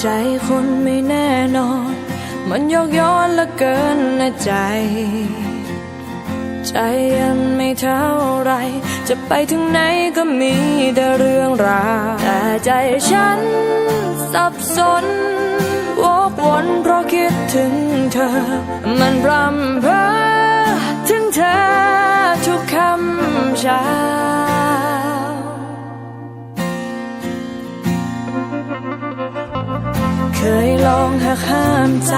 ใจคนไม่แน่นอน มันยอกย้อนละเกินนะใจ ใจยังไม่เท่าไร จะไปถึงไหนก็มีแต่เรื่องราวแต่ใจฉันสับสนวกวนเพราะคิดถึงเธอ มันรำเพ้อ ยลองหักห้ามใจ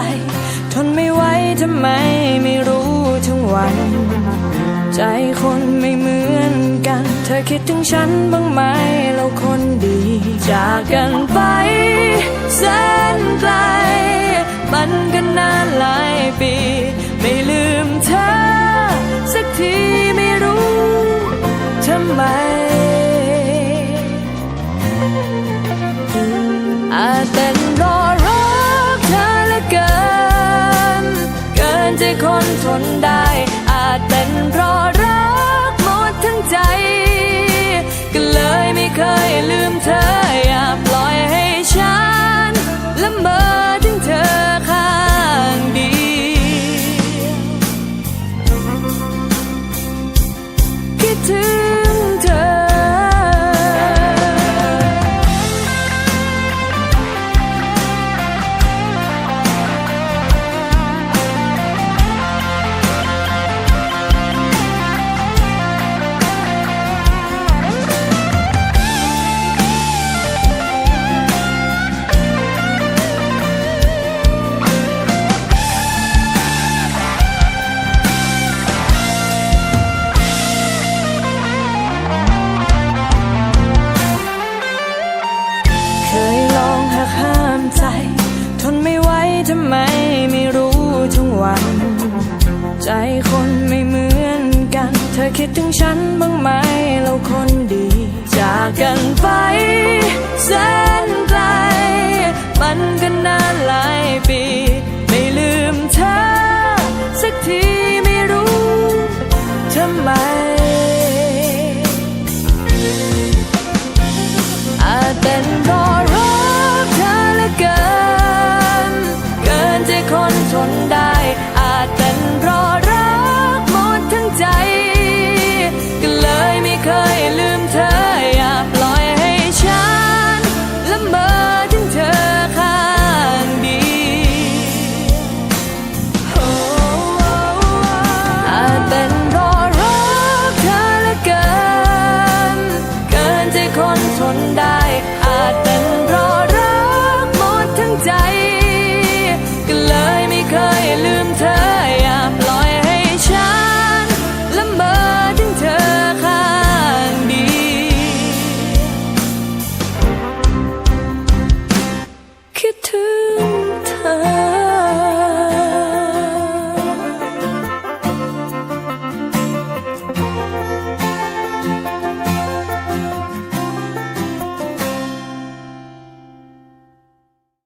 ทนไม่ไหวทำไมไม่รู้ทั้งวัน ใจคนไม่เหมือนกัน เธอคิดถึงฉันบ้างไหมเราคนดี จากกันไปแสนไกล มันก็นานหลายปี ไม่ลืมเธอ สักทีไม่รู้ทำไมอาจเป็น คิ ธอห้ามใจ ทนไม่ไหวทำไมไม่รู้ทั้งวัน ใจคนไม่เหมือนกัน เธอคิดถึงฉันบ้างไหมเราคนดี จากกันไปแสนไกลมันกันนานหลายปี ไม่ลืมเธอ สักทีไม่รู้ทำไมอาจเป็น